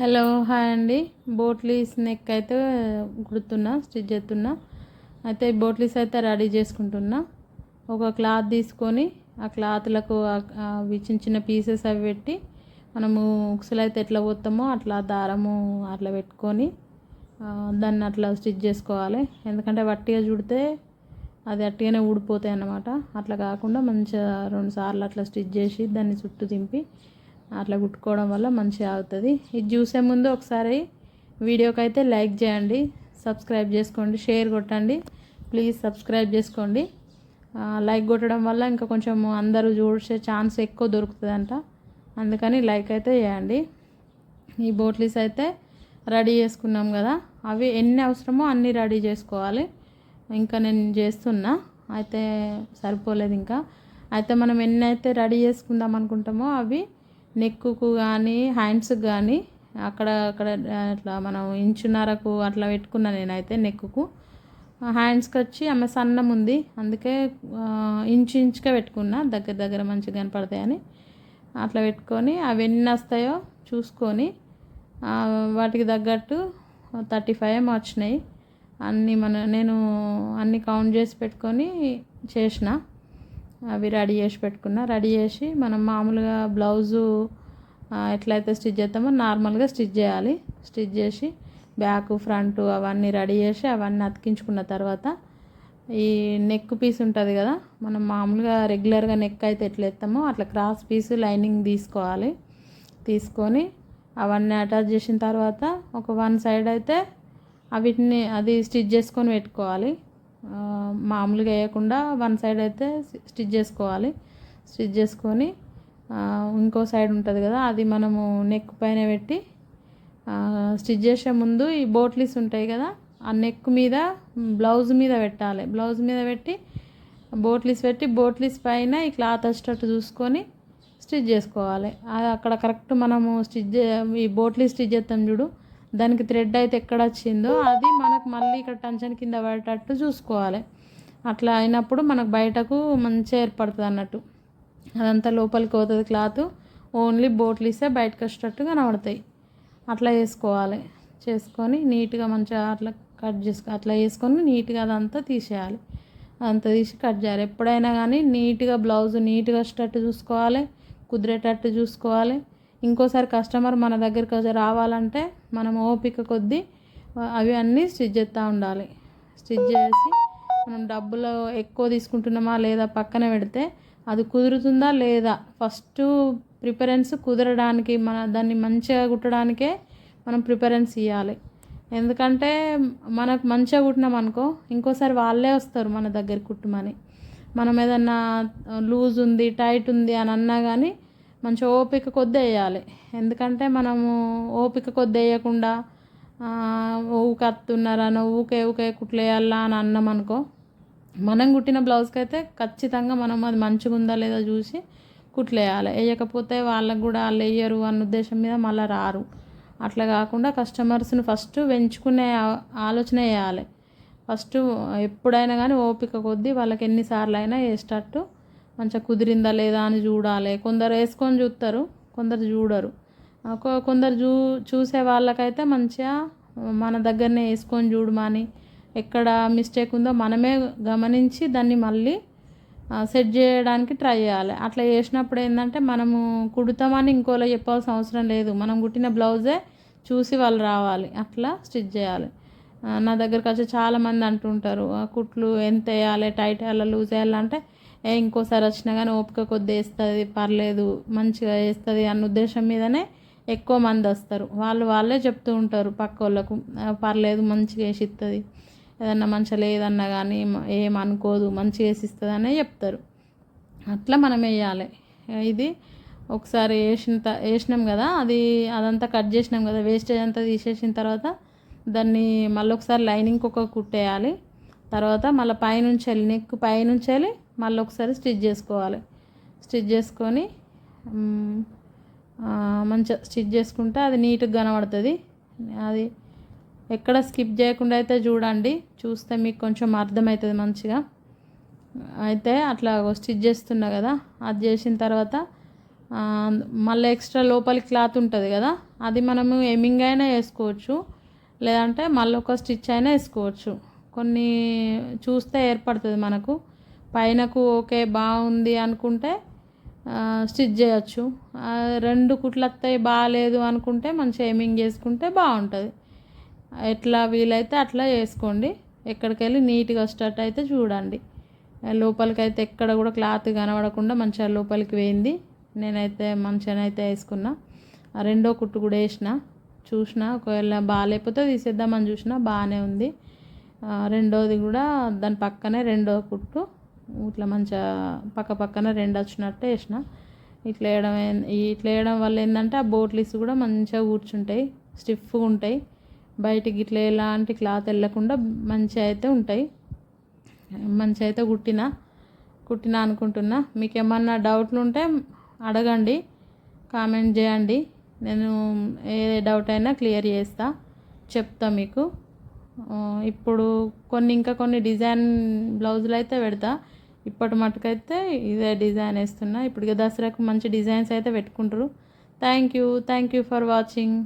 Hello hi అండి. బోట్లీస్ neck అయితే కుడుతున్నా stitch చేస్తున్నా. అయితే బోట్లీస్ అయితే రెడీ చేసుకుంటున్నా. ఒక క్లాత్ తీసుకొని ఆ క్లాత్లకు అవి చిన్న చిన్న పీసెస్ అవి పెట్టి మనము ఉక్సులు అయితే ఎట్లా పోతామో అట్లా దారము అట్లా పెట్టుకొని దాన్ని అట్లా స్టిచ్ చేసుకోవాలి. ఎందుకంటే వట్టిగా చుడితే అది అట్టిగానే ఊడిపోతాయి అన్నమాట. అట్లా కాకుండా మంచిగా రెండు సార్లు అట్లా స్టిచ్ చేసి దాన్ని చుట్టూ దింపి అట్లా కుట్టుకోవడం వల్ల మంచిగా అవుతుంది ఇది చూసే ముందు ఒకసారి వీడియోకి అయితే లైక్ చేయండి సబ్స్క్రైబ్ చేసుకోండి షేర్ కొట్టండి. ప్లీజ్ సబ్స్క్రైబ్ చేసుకోండి. లైక్ కొట్టడం వల్ల ఇంకా కొంచెం అందరూ చూసే ఛాన్స్ ఎక్కువ దొరుకుతుందంట. అందుకని లైక్ అయితే చేయండి. ఈ బోట్లీస్ అయితే రెడీ చేసుకున్నాం కదా. అవి ఎన్ని అవసరమో అన్నీ రెడీ చేసుకోవాలి. ఇంకా నేను చేస్తున్నా. అయితే సరిపోలేదు ఇంకా. అయితే మనం ఎన్ని అయితే రెడీ చేసుకుందాం అనుకుంటామో అవి నెక్కుకు కానీ హ్యాండ్స్కి కానీ అక్కడ అక్కడ అట్లా మనం ఇంచున్నరకు అట్లా పెట్టుకున్నా నేనైతే నెక్కుకు. హ్యాండ్స్కి వచ్చి ఆమె సన్నం ఉంది. అందుకే ఇంచు ఇంచుగా పెట్టుకున్నా. దగ్గర దగ్గర మంచిగా కనపడతాయని. అట్లా పెట్టుకొని అవి ఎన్ని వస్తాయో చూసుకొని వాటికి తగ్గట్టు థర్టీ ఫైవ్ ఏమో వచ్చినాయి. అన్నీ మన నేను అన్నీ కౌంట్ చేసి పెట్టుకొని చేసిన. అవి రెడీ చేసి పెట్టుకున్నా. రెడీ చేసి మనం మామూలుగా బ్లౌజు ఎట్లయితే స్టిచ్ చేస్తామో నార్మల్గా స్టిచ్ చేయాలి. స్టిచ్ చేసి బ్యాక్ ఫ్రంట్ అవన్నీ రెడీ చేసి అవన్నీ అతికించుకున్న తర్వాత ఈ నెక్ పీస్ ఉంటుంది కదా మనం మామూలుగా రెగ్యులర్గా నెక్ అయితే ఎట్లా ఎత్తామో అట్లా క్రాస్ పీస్ లైనింగ్ తీసుకోవాలి. తీసుకొని అవన్నీ అటాచ్ చేసిన తర్వాత ఒక వన్ సైడ్ అయితే వీటిని అది స్టిచ్ చేసుకొని పెట్టుకోవాలి. మామూలుగా వేయకుండా వన్ సైడ్ అయితే స్టిచ్ చేసుకోవాలి. స్టిచ్ చేసుకొని ఇంకో సైడ్ ఉంటుంది కదా అది మనము నెక్ పైన పెట్టి స్టిచ్ చేసే ముందు ఈ బోట్లీస్ ఉంటాయి కదా ఆ నెక్ మీద బ్లౌజ్ మీద పెట్టాలి. బ్లౌజ్ మీద పెట్టి బోట్లీస్ పెట్టి బోట్లీస్ పైన ఈ క్లాత్ వచ్చేటట్టు చూసుకొని స్టిచ్ చేసుకోవాలి. అది అక్కడ కరెక్ట్ మనము స్టిచ్ ఈ బోట్లీ స్టిచ్ చేస్తాం చూడు దానికి థ్రెడ్ అయితే ఎక్కడ వచ్చిందో అది మనకు మళ్ళీ ఇక్కడ టెన్షన్ కింద పడేటట్టు చూసుకోవాలి. అట్లా అయినప్పుడు మనకు బయటకు మంచిగా ఏర్పడుతుంది అన్నట్టు. అదంతా లోపలికి పోతుంది క్లాత్. ఓన్లీ బోట్లీసే బయటకు వచ్చేటట్టు కనబడతాయి. అట్లా వేసుకోవాలి చేసుకొని నీట్గా మంచిగా అట్లా కట్ చేసుకో అట్లా వేసుకొని నీట్గా అదంతా తీసేయాలి. అదంతా తీసి కట్ చేయాలి. ఎప్పుడైనా కానీ నీట్గా బ్లౌజ్ నీట్గా వచ్చేటట్టు చూసుకోవాలి. కుదిరేటట్టు చూసుకోవాలి. ఇంకోసారి కస్టమర్ మన దగ్గరికి వచ్చి రావాలంటే మనం ఓపిక కొద్దీ అవి అన్నీ స్టిచ్ చేస్తూ ఉండాలి. స్టిచ్ చేసి మనం డబ్బులు ఎక్కువ తీసుకుంటున్నామా లేదా పక్కన పెడితే అది కుదురుతుందా లేదా? ఫస్ట్ ప్రిఫరెన్స్ కుదరడానికి మన దాన్ని మంచిగా కుట్టడానికే మనం ప్రిఫరెన్స్ ఇవ్వాలి ఎందుకంటే మనకు మంచిగా కుట్టినాం అనుకో ఇంకోసారి వాళ్ళే వస్తారు మన దగ్గర కుట్టుమని. మనం ఏదన్నా లూజ్ ఉంది టైట్ ఉంది అని అన్నా కానీ మంచి ఓపిక కొద్ది వేయాలి ఎందుకంటే మనము ఓపిక కొద్ది వేయకుండా ఊక అత్తున్నారనో ఊకే ఊకే కుట్లేయాలా అని అన్నాం అనుకో మనం కుట్టిన బ్లౌజ్కి అయితే ఖచ్చితంగా మనం అది మంచిగా ఉందా లేదా చూసి కుట్లేయాలి. వేయకపోతే వాళ్ళకు కూడా వాళ్ళు వేయరు అన్న ఉద్దేశం మీద మళ్ళీ రారు. అట్లా కాకుండా కస్టమర్స్ని ఫస్ట్ పెంచుకునే ఆలోచన వేయాలి. ఫస్ట్ ఎప్పుడైనా కానీ ఓపిక కొద్దీ వాళ్ళకి ఎన్నిసార్లు అయినా వేసేటట్టు మంచిగా కుదిరిందా లేదా అని చూడాలి. కొందరు వేసుకొని చూస్తారు కొందరు చూడరు. కొందరు చూ చూసే వాళ్ళకైతే మంచిగా మన దగ్గరనే వేసుకొని చూడమని ఎక్కడ మిస్టేక్ ఉందో మనమే గమనించి దాన్ని మళ్ళీ సెట్ చేయడానికి ట్రై చేయాలి. అట్లా చేసినప్పుడు ఏంటంటే మనము కుడతామని ఇంకోలో చెప్పాల్సిన అవసరం లేదు. మనం కుట్టిన బ్లౌజే చూసి వాళ్ళు రావాలి. అట్లా స్టిచ్ చేయాలి. నా దగ్గరకు వచ్చి చాలామంది అంటుంటారు "ఆ, కుట్లు ఎంత వేయాలి టైట్ వేయాలి లూజ్ వేయాలంటే ఇంకోసారి వచ్చినా కానీ ఓపిక కొద్ది వేస్తుంది పర్లేదు మంచిగా వేస్తుంది అన్న ఉద్దేశం మీదనే ఎక్కువ మంది వస్తారు. వాళ్ళు వాళ్ళే చెప్తూ ఉంటారు పక్క వాళ్ళకు పర్లేదు మంచిగా వేసి ఇస్తుంది ఏదన్నా మంచిగా లేదన్నా కానీ ఏం అనుకోదు మంచిగా వేసి ఇస్తుంది అనే చెప్తారు. అట్లా మనం వేయాలి. ఇది ఒకసారి వేసిన వేసినాం కదా అది అదంతా కట్ చేసినాం కదా వేస్టేజ్ అంతా తీసేసిన తర్వాత దాన్ని మళ్ళీ ఒకసారి లైనింగ్ ఒక కుట్టేయాలి. తర్వాత మళ్ళీ పైనుంచి వెళ్ళి నెక్ పైనుంచి వెళ్ళి మళ్ళీ ఒకసారి స్టిచ్ చేసుకోవాలి. స్టిచ్ చేసుకొని మంచిగా స్టిచ్ చేసుకుంటే అది నీట్గా కనబడుతుంది. అది ఎక్కడ స్కిప్ చేయకుండా అయితే చూడండి. చూస్తే మీకు కొంచెం అర్థమవుతుంది మంచిగా. అయితే అట్లా స్టిచ్ చేస్తున్నా కదా. అది చేసిన తర్వాత మళ్ళీ ఎక్స్ట్రా లోపలి క్లాత్ ఉంటుంది కదా. అది మనము ఎమింగ్ అయినా వేసుకోవచ్చు. లేదంటే మళ్ళీ ఒక స్టిచ్ అయినా వేసుకోవచ్చు. కొన్ని చూస్తే ఏర్పడుతుంది మనకు. పైనకు ఓకే బాగుంది అనుకుంటే స్టిచ్ చేయొచ్చు. రెండు కుట్లు వస్తాయి బాగాలేదు అనుకుంటే మంచిగా షేమింగ్ చేసుకుంటే బాగుంటుంది. ఎట్లా వీలైతే అట్లా చేసుకోండి. ఎక్కడికి వెళ్ళి నీట్గా వచ్చేటట్టు అయితే చూడండి. లోపలికైతే ఎక్కడ కూడా క్లాత్ కనబడకుండా మంచిగా లోపలికి వేయింది. నేనైతే మంచిగానైతే వేసుకున్నా. ఆ రెండో కుట్టు కూడా వేసిన. చూసిన ఒకవేళ బాగాలేకపోతే తీసేద్దామని చూసిన బాగానే ఉంది. రెండోది కూడా దాని పక్కనే రెండో కుట్టు. ఇట్లా మంచిగా పక్క పక్కన రెండు వచ్చినట్టు వేసిన. ఇట్లా వేయడం ఏం- ఇట్లా వేయడం వల్ల ఏంటంటే ఆ బోట్లీస్ కూడా మంచిగా కూర్చుంటాయి స్టిఫ్గా ఉంటాయి. బయటికి ఇట్లా ఎలాంటి క్లాత్ వెళ్ళకుండా మంచిగా అయితే ఉంటాయి. మంచిగా అయితే కుట్టిన కుట్టిన అనుకుంటున్నా. మీకు ఏమన్నా డౌట్లు ఉంటే అడగండి కామెంట్ చేయండి. నేను ఏ డౌట్ అయినా క్లియర్ చేస్తా చెప్తా మీకు. ఇప్పుడు కొన్ని ఇంకా కొన్ని డిజైన్ బ్లౌజులు అయితే పెడతా. ఇప్పటి మటుకైతే ఇదే డిజైన్ వేస్తున్నా. ఇప్పుడు ఇక దసరాకు మంచి డిజైన్స్ అయితే పెట్టుకుంటారు. Thank you thank you for watching